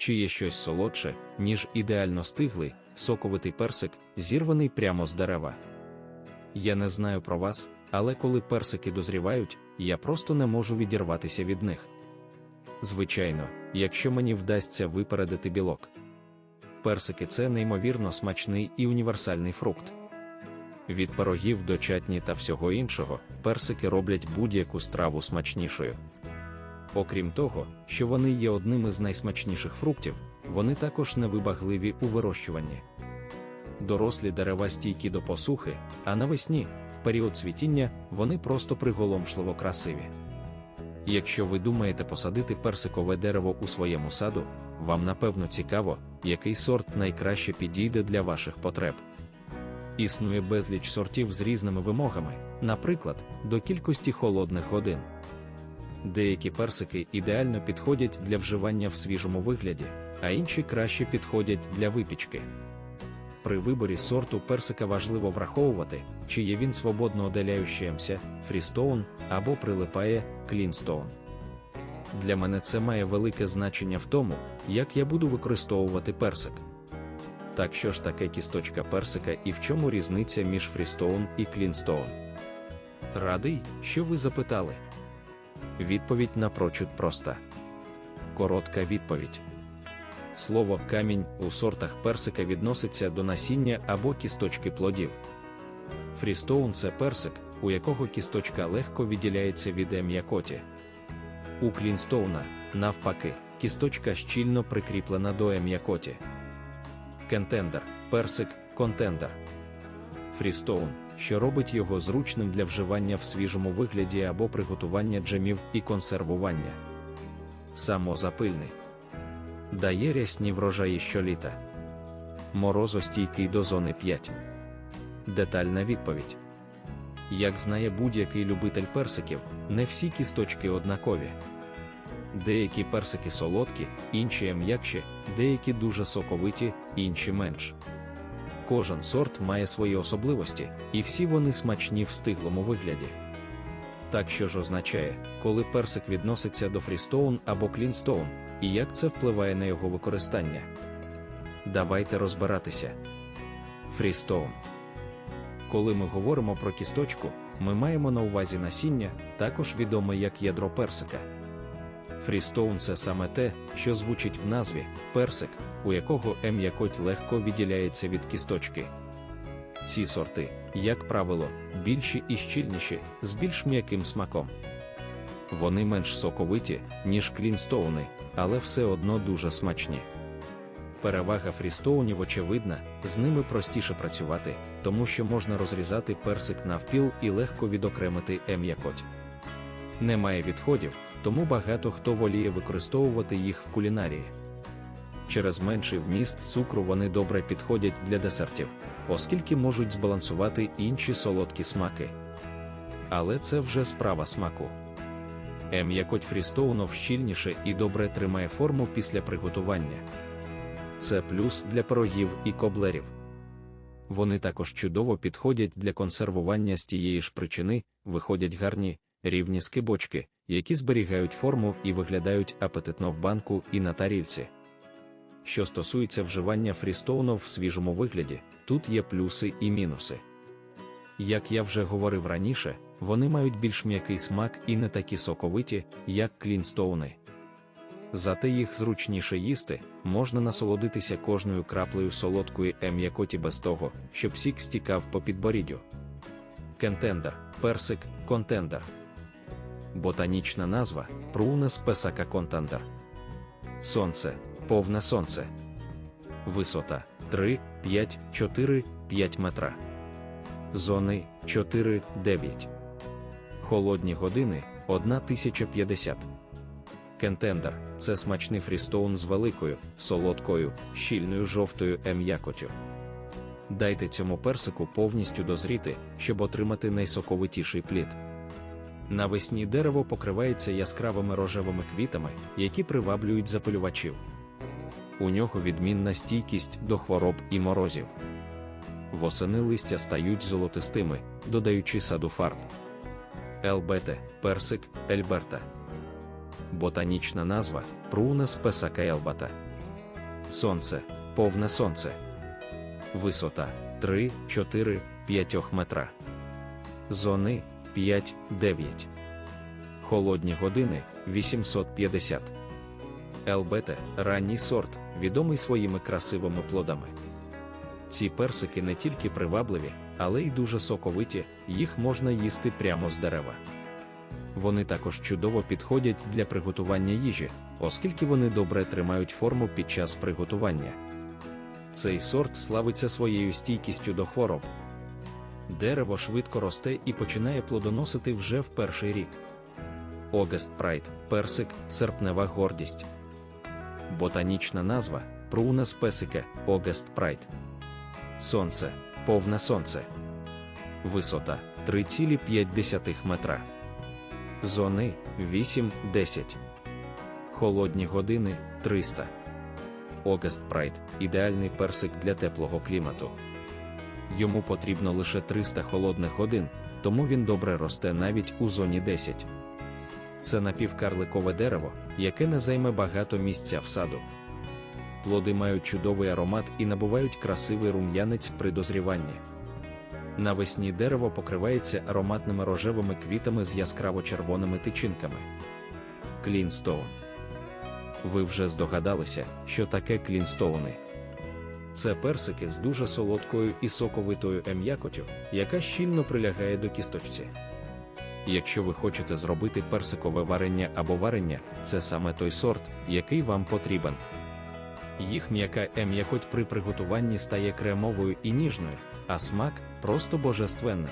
чи є щось солодше, ніж ідеально стиглий, соковитий персик, зірваний прямо з дерева. Я не знаю про вас, але коли персики дозрівають, я просто не можу відірватися від них. Звичайно, якщо мені вдасться випередити білок. Персики це неймовірно смачний і універсальний фрукт. Від пирогів до чатні та всього іншого, персики роблять будь-яку страву смачнішою. Окрім того, що вони є одним із найсмачніших фруктів, вони також невибагливі у вирощуванні. Дорослі дерева стійкі до посухи, а навесні, в період цвітіння, вони просто приголомшливо красиві. Якщо ви думаєте посадити персикове дерево у своєму саду, вам напевно цікаво, який сорт найкраще підійде для ваших потреб. Існує безліч сортів з різними вимогами, наприклад, до кількості холодних годин. Деякі персики ідеально підходять для вживання в свіжому вигляді, а інші краще підходять для випічки. При виборі сорту персика важливо враховувати, чи є він свободно одаляючимся, фрістоун або прилипає клінстоун. Для мене це має велике значення в тому, як я буду використовувати персик. Так що ж таке кісточка персика і в чому різниця між фрістоун і клінстоун? Радий, що ви запитали. Відповідь напрочуд проста. Коротка відповідь. Слово камінь у сортах персика відноситься до насіння або кісточки плодів. Фрістоун це персик, у якого кісточка легко відділяється від м'якоті. У клінстоуна, навпаки, кісточка щільно прикріплена до м'якоті. Кентендер, персик, контендер. Фрістоун, що робить його зручним для вживання в свіжому вигляді або приготування джемів і консервування. Самозапильний. Дає рясні врожаї щоліта. Морозостійкий до зони 5. Детальна відповідь. Як знає будь-який любитель персиків, не всі кісточки однакові. Деякі персики солодкі, інші м'якші, деякі дуже соковиті, інші менш. Кожен сорт має свої особливості, і всі вони смачні в стиглому вигляді. Так що ж означає, коли персик відноситься до фрістоун або клінстоун, і як це впливає на його використання? Давайте розбиратися. Фрістоун. Коли ми говоримо про кісточку, ми маємо на увазі насіння, також відоме як ядро персика. Фрістоун це саме те, що звучить в назві персик, у якого м'якоть легко відділяється від кісточки. Ці сорти, як правило, більші і щільніші, з більш м'яким смаком. Вони менш соковиті, ніж клінстоуни, але все одно дуже смачні. Перевага фрістоунів очевидна, з ними простіше працювати, тому що можна розрізати персик навпіл і легко відокремити м'якоть. Немає відходів, тому багато хто воліє використовувати їх в кулінарії. Через менший вміст цукру вони добре підходять для десертів, оскільки можуть збалансувати інші солодкі смаки. Але це вже справа смаку. М'якоть фрістоунов щільніше і добре тримає форму після приготування. Це плюс для пирогів і коблерів. Вони також чудово підходять для консервування з тієї ж причини, виходять гарні, рівні скибочки, які зберігають форму і виглядають апетитно в банку і на тарільці. Що стосується вживання фрістоунов в свіжому вигляді, тут є плюси і мінуси. Як я вже говорив раніше, вони мають більш м'який смак і не такі соковиті, як клінстоуни. Зате їх зручніше їсти, можна насолодитися кожною краплею солодкої м'якоті без того, щоб сік стікав по підборіддю. Кентендер, персик, контендер. Ботанічна назва Прунес песака контендер. Сонце, повне сонце. Висота 3, 5, 4, 5 метра. Зони 4, 9. Холодні години 1050. Кентендер це смачний фрістоун з великою, солодкою, щільною жовтою м'якотю. Дайте цьому персику повністю дозріти, щоб отримати найсоковитіший плід. Навесні дерево покривається яскравими рожевими квітами, які приваблюють запилювачів. У нього відмінна стійкість до хвороб і морозів. Восени листя стають золотистими, додаючи саду фарб. Елбете, персик, ельберта. Ботанічна назва Прунес песака елбата. Сонце, повне сонце. Висота 3, 4, 5 метра. Зони 5, 9. Холодні години 850. ЛБТ ранній сорт, відомий своїми красивими плодами. Ці персики не тільки привабливі, але й дуже соковиті, їх можна їсти прямо з дерева. Вони також чудово підходять для приготування їжі, оскільки вони добре тримають форму під час приготування. Цей сорт славиться своєю стійкістю до хвороб. Дерево швидко росте і починає плодоносити вже в перший рік. Огест Прайд, персик, серпнева гордість. Ботанічна назва Прунес песике, Огест Прайд. Сонце, повне сонце. Висота 3,5 метра. Зони 8-10. Холодні години 300. Огест Прайд ідеальний персик для теплого клімату. Йому потрібно лише 300 холодних годин, тому він добре росте навіть у зоні 10. Це напівкарликове дерево, яке не займе багато місця в саду. Плоди мають чудовий аромат і набувають красивий рум'янець при дозріванні. Навесні дерево покривається ароматними рожевими квітами з яскраво червоними тичинками. Клінстоун. Ви вже здогадалися, що таке клінстоуни. Це персики з дуже солодкою і соковитою ем'якотю, яка щільно прилягає до кісточці. Якщо ви хочете зробити персикове варення або варення, це саме той сорт, який вам потрібен. Їх м'яка ем'якоть при приготуванні стає кремовою і ніжною, а смак просто божественним.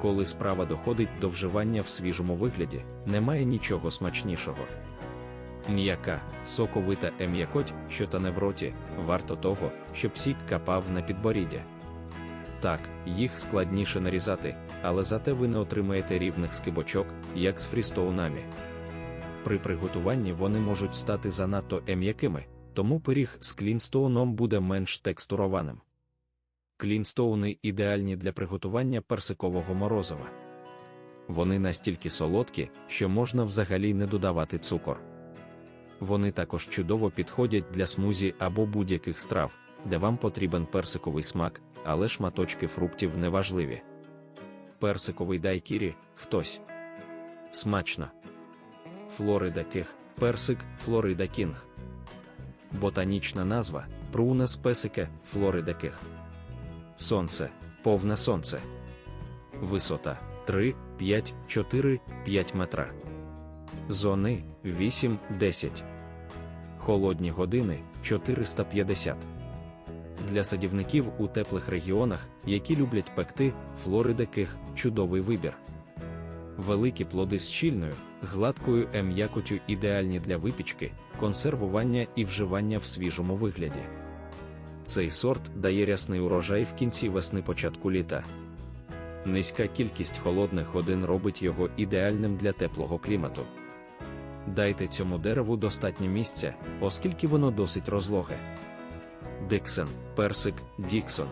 Коли справа доходить до вживання в свіжому вигляді, немає нічого смачнішого. М'яка, соковита ем'якоть, що тане в роті, варто того, щоб сік капав на підборіддя. Так, їх складніше нарізати, але зате ви не отримаєте рівних скибочок, як з фрістоунами. При приготуванні вони можуть стати занадто ем'якими, тому пиріг з клінстоуном буде менш текстурованим. Клінстоуни ідеальні для приготування персикового морозива. Вони настільки солодкі, що можна взагалі не додавати цукор. Вони також чудово підходять для смузі або будь-яких страв, де вам потрібен персиковий смак, але шматочки фруктів неважливі. Персиковий дайкірі хтось. Смачно. Флорида ких, персик, Флорида кінг. Ботанічна назва Прунес песике, Флорида ких. Сонце, повне сонце. Висота 3, 5, 4, 5 метра. Зони 8, 10. Холодні години 450. Для садівників у теплих регіонах, які люблять пекти, Флорида ких чудовий вибір. Великі плоди з щільною, гладкою ем'якотю ідеальні для випічки, консервування і вживання в свіжому вигляді. Цей сорт дає рясний урожай в кінці весни початку літа. Низька кількість холодних годин робить його ідеальним для теплого клімату. Дайте цьому дереву достатньо місця, оскільки воно досить розлоге. Диксен, персик, Діксон.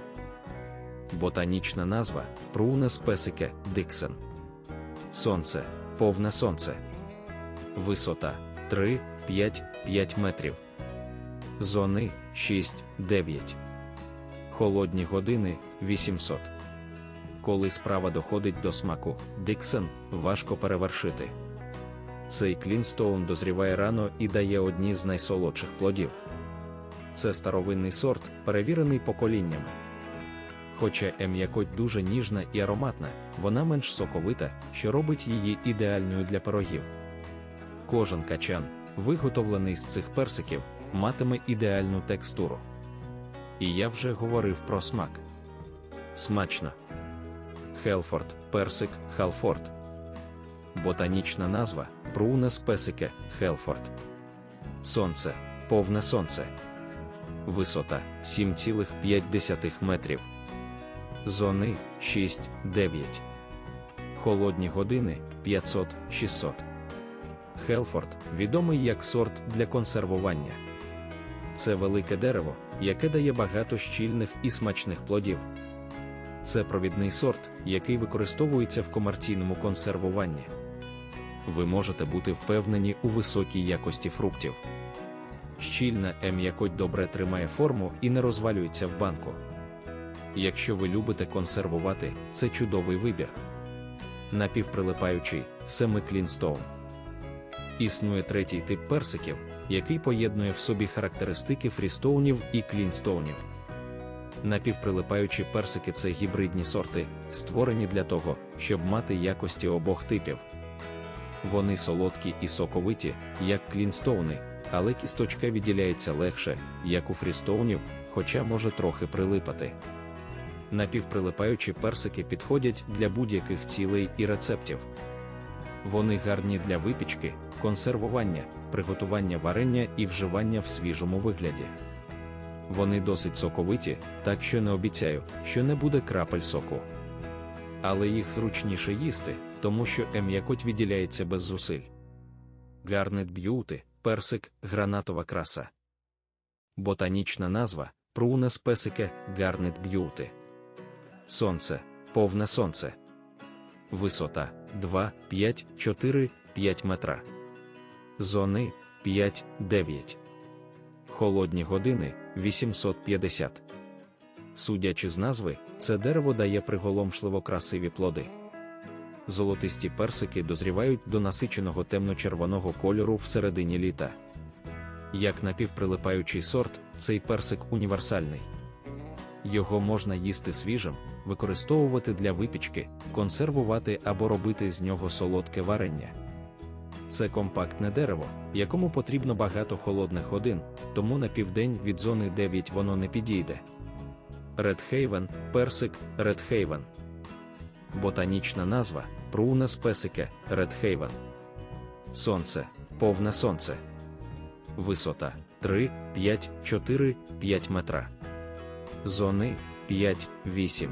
Ботанічна назва Прунес песике, Диксен. Сонце, повне сонце. Висота 3, 5, 5 метрів. Зони 6, 9. Холодні години 800. Коли справа доходить до смаку, Диксен важко перевершити. Цей клінстоун дозріває рано і дає одні з найсолодших плодів. Це старовинний сорт, перевірений поколіннями. Хоча ем'якоть дуже ніжна і ароматна, вона менш соковита, що робить її ідеальною для пирогів. Кожен качан, виготовлений з цих персиків, матиме ідеальну текстуру. І я вже говорив про смак. Смачно. Хелфорд, персик, Халфорд. Ботанічна назва Прунес песике, Хелфорд. Сонце, повне сонце. Висота 7,5 метрів. Зони 6-9. Холодні години 500-600. Хелфорд відомий як сорт для консервування. Це велике дерево, яке дає багато щільних і смачних плодів. Це провідний сорт, який використовується в комерційному консервуванні. Ви можете бути впевнені у високій якості фруктів. щільна м'якоть добре тримає форму і не розвалюється в банку. Якщо ви любите консервувати, це чудовий вибір. Напівприлипаючий семи клінстоун. Існує третій тип персиків, який поєднує в собі характеристики фрістоунів і клінстоунів. Напівприлипаючі персики це гібридні сорти, створені для того, щоб мати якості обох типів. Вони солодкі і соковиті, як клінстоуни, але кісточка відділяється легше, як у фрістоунів, хоча може трохи прилипати. Напівприлипаючі персики підходять для будь-яких цілей і рецептів. Вони гарні для випічки, консервування, приготування варення і вживання в свіжому вигляді. Вони досить соковиті, так що не обіцяю, що не буде крапель соку. Але їх зручніше їсти, тому що м'якоть відділяється без зусиль. Гарнет б'юти, персик, гранатова краса. Ботанічна назва Прунес песике, гарнет б'юти. Сонце, повне сонце. Висота 2, 5, 4, 5 метра. Зони 5, 9. Холодні години 850. Судячи з назви, це дерево дає приголомшливо красиві плоди. Золотисті персики дозрівають до насиченого темно-червоного кольору всередині літа. Як напівприлипаючий сорт, цей персик універсальний. Його можна їсти свіжим, використовувати для випічки, консервувати або робити з нього солодке варення. Це компактне дерево, якому потрібно багато холодних годин, тому на південь від зони 9 воно не підійде. Редхейвен, персик, Редхейвен. Ботанічна назва Прунес песике, Редхейвен. Сонце, повне сонце. Висота 3, 5, 4, 5 метра. Зони 5, 8.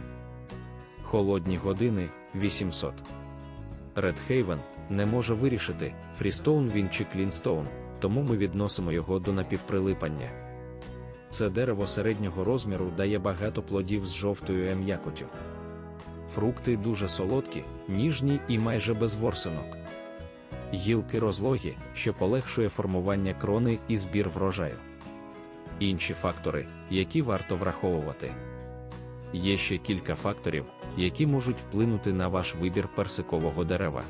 Холодні години 800. Редхейвен не може вирішити, фрістоун він чи клінстоун, тому ми відносимо його до напівприлипання. Це дерево середнього розміру дає багато плодів з жовтою м'якотю. Фрукти дуже солодкі, ніжні і майже без ворсинок. Гілки розлогі, що полегшує формування крони і збір врожаю. Інші фактори, які варто враховувати. Є ще кілька факторів, які можуть вплинути на ваш вибір персикового дерева.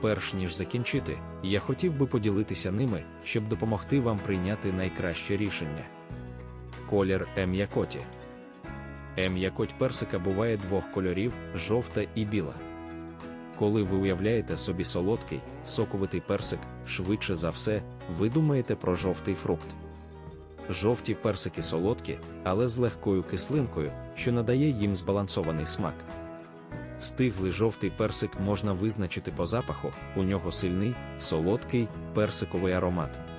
Перш ніж закінчити, я хотів би поділитися ними, щоб допомогти вам прийняти найкраще рішення. Колір ем'якоті. Ем'якоть персика буває двох кольорів жовта і біла. Коли ви уявляєте собі солодкий, соковитий персик, швидше за все, ви думаєте про жовтий фрукт. Жовті персики солодкі, але з легкою кислинкою, що надає їм збалансований смак. Стиглий жовтий персик можна визначити по запаху, у нього сильний, солодкий, персиковий аромат.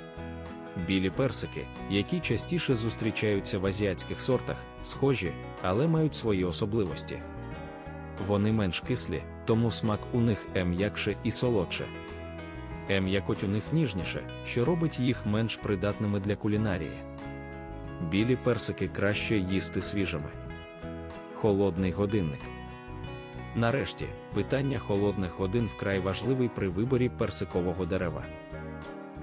Білі персики, які частіше зустрічаються в азіатських сортах, схожі, але мають свої особливості. Вони менш кислі, тому смак у них м'якше і солодше. М'якоть у них ніжніше, що робить їх менш придатними для кулінарії. Білі персики краще їсти свіжими. Холодний годинник. Нарешті, питання холодних годин вкрай важливий при виборі персикового дерева.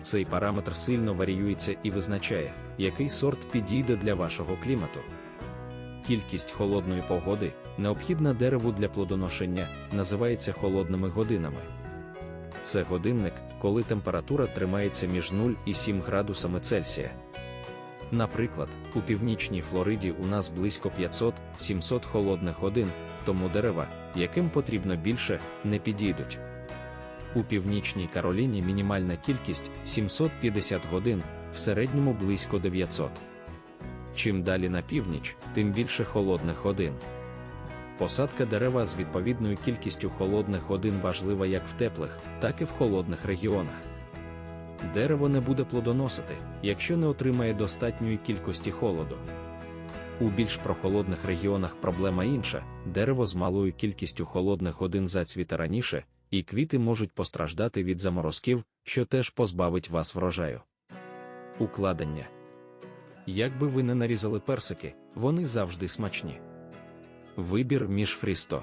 Цей параметр сильно варіюється і визначає, який сорт підійде для вашого клімату. Кількість холодної погоди, необхідна дереву для плодоношення, називається холодними годинами. Це годинник, коли температура тримається між 0 і 7 градусами Цельсія. Наприклад, у північній Флориді у нас близько 500-700 холодних годин, тому дерева, яким потрібно більше, не підійдуть. У північній Кароліні мінімальна кількість 750 годин, в середньому близько 900. Чим далі на північ, тим більше холодних годин. Посадка дерева з відповідною кількістю холодних годин важлива як в теплих, так і в холодних регіонах. Дерево не буде плодоносити, якщо не отримає достатньої кількості холоду. У більш прохолодних регіонах проблема інша: дерево з малою кількістю холодних годин зацвіте раніше, і квіти можуть постраждати від заморозків, що теж позбавить вас врожаю. Укладення. Якби ви не нарізали персики, вони завжди смачні. Вибір між фрісто.